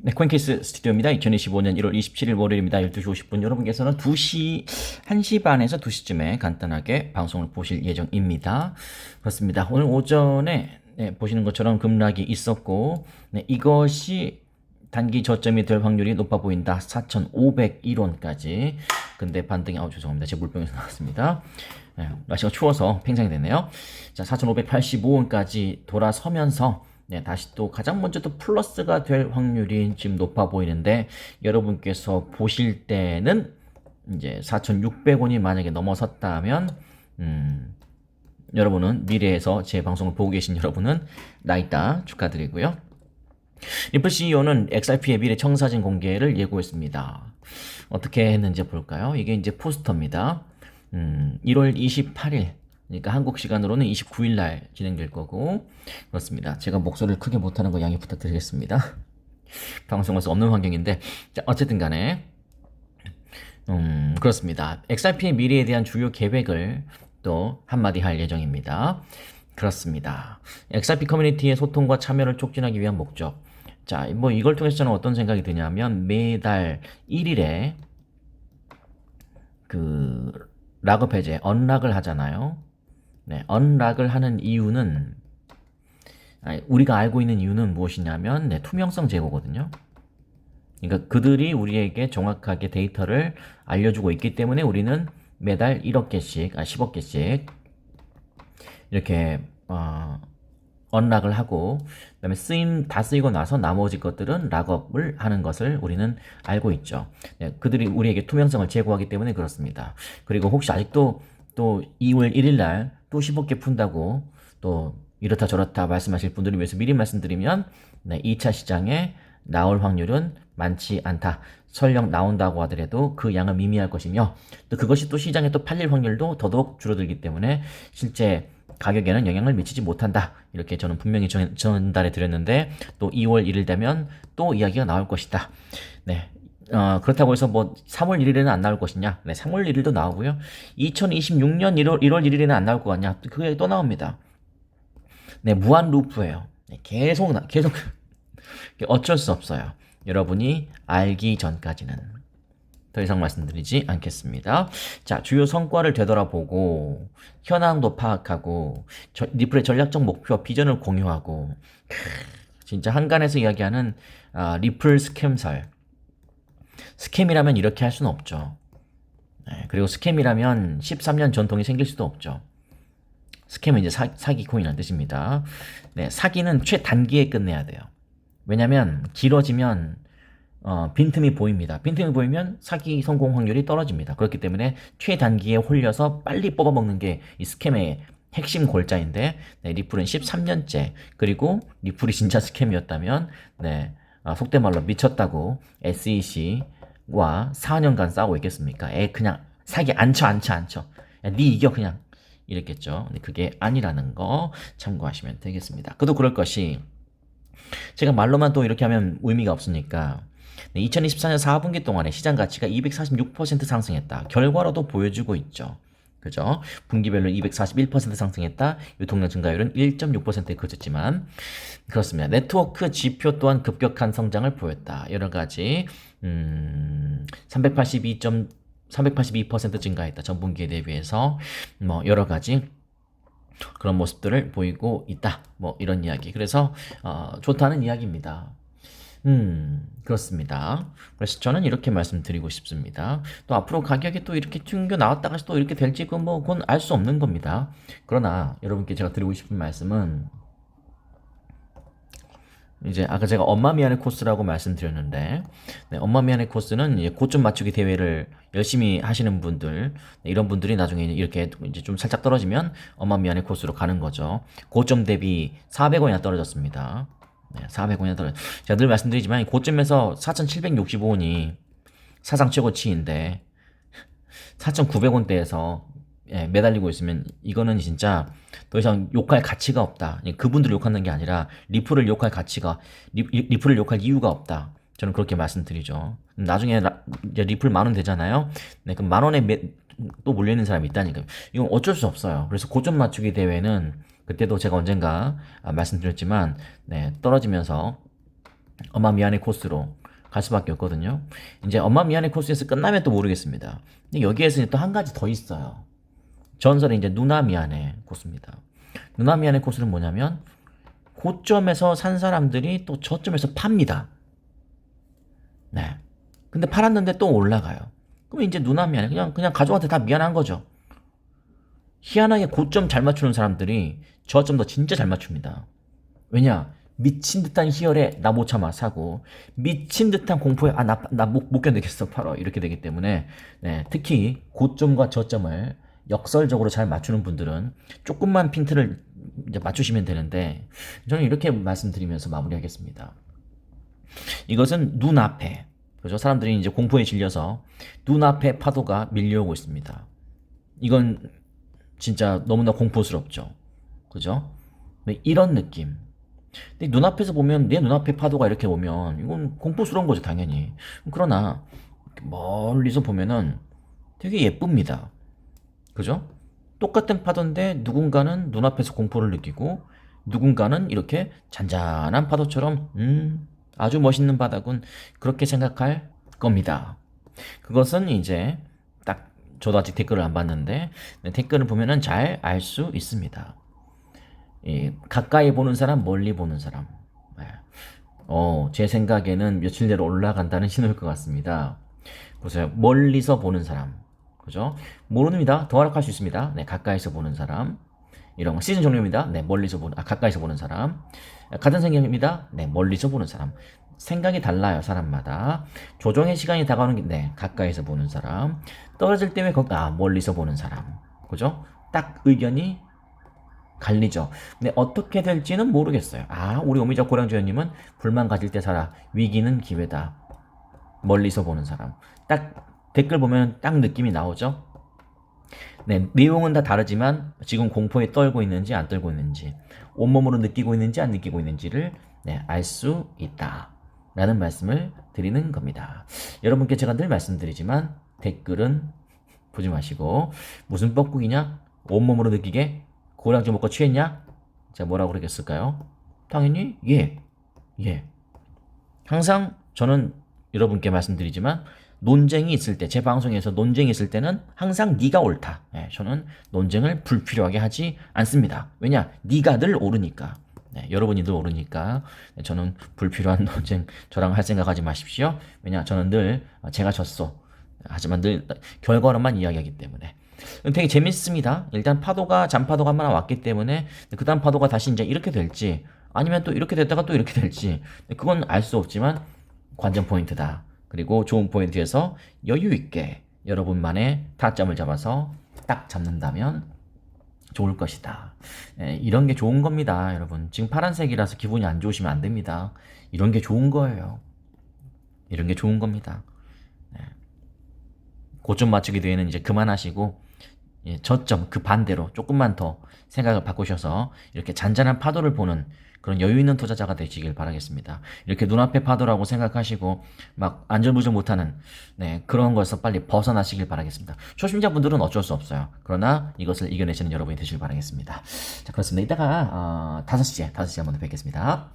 네, 코인케이스 스튜디오입니다. 2025년 1월 27일 월요일입니다. 12시 50분. 여러분께서는 2시, 1시 반에서 2시쯤에 간단하게 방송을 보실 예정입니다. 그렇습니다. 오늘 오전에 네, 보시는 것처럼 급락이 있었고, 네, 이것이 단기 저점이 될 확률이 높아 보인다. 4,501원까지. 근데 반등이, 아우, 죄송합니다. 제 물병에서 나왔습니다. 네, 날씨가 추워서 팽창이 됐네요. 자, 4,585원까지 돌아서면서 네, 다시 또 가장 먼저 또 플러스가 될 확률이 지금 높아 보이는데 여러분께서 보실 때는 이제 4,600원이 만약에 넘어섰다면 음, 여러분은 미래에서 제 방송을 보고 계신 여러분은 나있다 축하드리고요. 리플 CEO는 XRP의 미래 청사진 공개를 예고했습니다. 어떻게 했는지 볼까요? 이게 이제 포스터입니다. 음, 1월 28일, 그러니까 한국 시간으로는 29일 날 진행될 거고, 그렇습니다. 제가 목소리를 크게 못하는 거 양해 부탁드리겠습니다. 방송에서 없는 환경인데, 자, 어쨌든 간에, 음, 그렇습니다. XRP의 미래에 대한 주요 계획을 또 한마디 할 예정입니다. 그렇습니다. XRP 커뮤니티의 소통과 참여를 촉진하기 위한 목적. 자, 뭐 이걸 통해서 저는 어떤 생각이 드냐면 매달 1일에 그 락업 해제, 언락을 하잖아요. 네, 언락을 하는 이유는 우리가 알고 있는 이유는 무엇이냐면 네, 투명성 제고거든요. 그러니까 그들이 우리에게 정확하게 데이터를 알려주고 있기 때문에 우리는 매달 1억 개씩, 아 10억 개씩 이렇게 어, 언락을 하고 그다음에 쓰임 다 쓰이고 나서 나머지 것들은 락업을 하는 것을 우리는 알고 있죠. 네, 그들이 우리에게 투명성을 제공하기 때문에 그렇습니다. 그리고 혹시 아직도 또 2월 1일 날 또 10억 개 푼다고 또 이렇다 저렇다 말씀하실 분들을 위해서 미리 말씀드리면 네, 2차 시장에 나올 확률은 많지 않다. 설령 나온다고 하더라도 그 양은 미미할 것이며 또 그것이 또 시장에 또 팔릴 확률도 더더욱 줄어들기 때문에 실제 가격에는 영향을 미치지 못한다. 이렇게 저는 분명히 전, 전달해 드렸는데 또 2월 1일 되면 또 이야기가 나올 것이다. 네. 어, 그렇다고 해서 뭐 3월 1일에는 안 나올 것이냐? 네, 3월 1일도 나오고요. 2026년 1월, 1월 1일에는 안 나올 것 같냐? 그게 또 나옵니다. 네, 무한 루프예요. 네, 계속 나, 계속 어쩔 수 없어요. 여러분이 알기 전까지는 더 이상 말씀드리지 않겠습니다. 자, 주요 성과를 되돌아보고 현황도 파악하고 저, 리플의 전략적 목표, 비전을 공유하고 크, 진짜 한간에서 이야기하는 아, 리플 스캠설. 스캠이라면 이렇게 할 수는 없죠. 네, 그리고 스캠이라면 13년 전통이 생길 수도 없죠. 스캠은 이제 사, 사기 코인이라는 뜻입니다. 네, 사기는 최단기에 끝내야 돼요. 왜냐면 길어지면 어, 빈틈이 보입니다. 빈틈이 보이면 사기 성공 확률이 떨어집니다. 그렇기 때문에 최단기에 홀려서 빨리 뽑아먹는 게 이 스캠의 핵심 골자인데 네, 리플은 13년째 그리고 리플이 진짜 스캠이었다면 네, 아, 속된 말로 미쳤다고 SEC 와 4년간 싸우고 있겠습니까? 에 그냥 사기 안 쳐 안 쳐 안쳐 야, 네 이겨 그냥 이랬겠죠. 근데 그게 아니라는 거 참고하시면 되겠습니다. 그도 그럴 것이 제가 말로만 또 이렇게 하면 의미가 없으니까 네, 2024년 4분기 동안에 시장 가치가 246% 상승했다. 결과로도 보여주고 있죠. 그죠? 분기별로 241% 상승했다. 유통량 증가율은 1.6%에 그쳤지만 그렇습니다. 네트워크 지표 또한 급격한 성장을 보였다. 여러 가지 음, 382. 382% 증가했다. 전분기에 대비해서 뭐 여러 가지 그런 모습들을 보이고 있다. 뭐 이런 이야기. 그래서 어, 좋다는 이야기입니다. 음, 그렇습니다. 그래서 저는 이렇게 말씀드리고 싶습니다. 또 앞으로 가격이 또 이렇게 튕겨 나왔다가 또 이렇게 될지 그건 뭐 그건 알 수 없는 겁니다. 그러나 여러분께 제가 드리고 싶은 말씀은 이제 아까 제가 엄마 미안해 코스라고 말씀드렸는데 네, 엄마 미안해 코스는 이제 고점 맞추기 대회를 열심히 하시는 분들 네, 이런 분들이 나중에 이렇게 이제 좀 살짝 떨어지면 엄마 미안해 코스로 가는 거죠. 고점 대비 400원이나 떨어졌습니다. 네, 400원이나 떨어. 제가 늘 말씀드리지만 고점에서 4,765원이 사상 최고치인데 4,900원대에서 예, 매달리고 있으면 이거는 진짜 더 이상 욕할 가치가 없다. 그분들을 욕하는 게 아니라 리플을 욕할 가치가 리, 리플을 욕할 이유가 없다. 저는 그렇게 말씀드리죠. 나중에 라, 리플 만 원 되잖아요. 네, 그럼 만 원에 매, 또 몰리는 사람이 있다니까요. 이건 어쩔 수 없어요. 그래서 고점 맞추기 대회는 그때도 제가 언젠가 아, 말씀드렸지만 네, 떨어지면서 엄마 미안해 코스로 갈 수밖에 없거든요. 이제 엄마 미안해 코스에서 끝나면 또 모르겠습니다. 근데 여기에서 또 한 가지 더 있어요. 전설의 이제 누나 미안해 코스입니다. 누나 미안해 코스는 뭐냐면 고점에서 산 사람들이 또 저점에서 팝니다. 네. 근데 팔았는데 또 올라가요. 그럼 이제 누나 미안해. 그냥 그냥 가족한테 다 미안한 거죠. 희한하게 고점 잘 맞추는 사람들이 저점도 진짜 잘 맞춥니다. 왜냐? 미친 듯한 희열에 나 못 참아 사고 미친 듯한 공포에 아 나 나못 못 견디겠어 팔어 이렇게 되기 때문에 네, 특히 고점과 저점을 역설적으로 잘 맞추는 분들은 조금만 핀트를 맞추시면 되는데 저는 이렇게 말씀드리면서 마무리하겠습니다. 이것은 눈앞에 그죠? 사람들이 이제 공포에 질려서 눈앞에 파도가 밀려오고 있습니다. 이건 진짜 너무나 공포스럽죠. 그죠? 네, 이런 느낌. 근데 눈앞에서 보면 내 눈앞에 파도가 이렇게 오면 이건 공포스러운 거죠, 당연히. 그러나 멀리서 보면은 되게 예쁩니다. 그죠? 똑같은 파도인데 누군가는 눈앞에서 공포를 느끼고 누군가는 이렇게 잔잔한 파도처럼 음 아주 멋있는 바다군 그렇게 생각할 겁니다. 그것은 이제 딱 저도 아직 댓글을 안 봤는데 네, 댓글을 보면은 잘 알 수 있습니다. 이, 가까이 보는 사람, 멀리 보는 사람. 네. 어, 제 생각에는 며칠 내로 올라간다는 신호일 것 같습니다. 보세요. 멀리서 보는 사람. 그죠? 모르는입니다. 더 활약할 수 있습니다. 네, 가까이서 보는 사람. 이런 거 시즌 종료입니다. 네, 멀리서 보는, 아, 가까이서 보는 사람. 같은 생각입니다. 네, 멀리서 보는 사람. 생각이 달라요, 사람마다. 조정의 시간이 다가오는 게, 네, 가까이서 보는 사람. 떨어질 때 왜 거, 아, 멀리서 보는 사람. 그죠? 딱 의견이 갈리죠. 근데 어떻게 될지는 모르겠어요. 아, 우리 오미자 고량주연님은 불만 가질 때 살아. 위기는 기회다. 멀리서 보는 사람. 딱 댓글 보면 딱 느낌이 나오죠. 네, 내용은 다 다르지만 지금 공포에 떨고 있는지 안 떨고 있는지, 온몸으로 느끼고 있는지 안 느끼고 있는지를 네, 알 수 있다. 라는 말씀을 드리는 겁니다. 여러분께 제가 늘 말씀드리지만 댓글은 보지 마시고 무슨 뻐꾸기냐? 온몸으로 느끼게 고량주 먹고 취했냐? 제가 뭐라고 그러겠을까요? 당연히 예. 예. 항상 저는 여러분께 말씀드리지만 논쟁이 있을 때, 제 방송에서 논쟁이 있을 때는 항상 네가 옳다. 예, 저는 논쟁을 불필요하게 하지 않습니다. 왜냐? 네가 늘 옳으니까. 네, 여러분이 늘 옳으니까 네, 저는 불필요한 논쟁 저랑 할 생각하지 마십시오. 왜냐? 저는 늘 아, 제가 졌어. 하지만 늘 결과로만 이야기하기 때문에. 되게 재밌습니다. 일단 파도가 잔파도가 하나 왔기 때문에 그 다음 파도가 다시 이제 이렇게 될지 아니면 또 이렇게 됐다가 또 이렇게 될지 그건 알 수 없지만 관전 포인트다. 그리고 좋은 포인트에서 여유 있게 여러분만의 타점을 잡아서 딱 잡는다면 좋을 것이다. 예, 이런 게 좋은 겁니다, 여러분. 지금 파란색이라서 기분이 안 좋으시면 안 됩니다. 이런 게 좋은 거예요. 이런 게 좋은 겁니다. 예. 고점 맞추기 대회는 이제 그만하시고 예, 저점 그 반대로 조금만 더 생각을 바꾸셔서 이렇게 잔잔한 파도를 보는 그런 여유 있는 투자자가 되시길 바라겠습니다. 이렇게 눈앞에 파도라고 생각하시고 막 안절부절 못하는 네, 그런 것에서 빨리 벗어나시길 바라겠습니다. 초심자분들은 어쩔 수 없어요. 그러나 이것을 이겨내시는 여러분이 되시길 바라겠습니다. 자 그렇습니다. 이따가 어, 5시에 5시에 한번 뵙겠습니다.